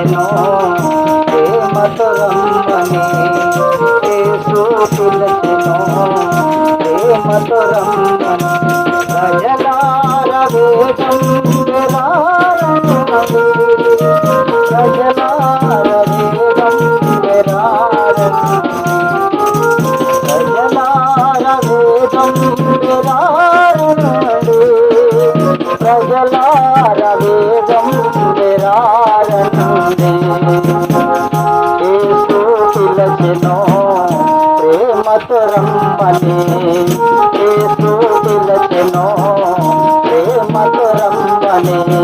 పిలచెను ప్రేమతో రమ్మని యేసు పిలచెను ప్రేమతో రమ్మని. ప్రజలార వేదం విరారన్నది ప్రజలార వేదం విరారన్నది ప్రజలార వేదం విరారన్నది ప్రజలార వేదం ఏసు పిలచెను ప్రేమతో రమ్మని ఏసు పిలచెను ప్రేమతో రమ్మని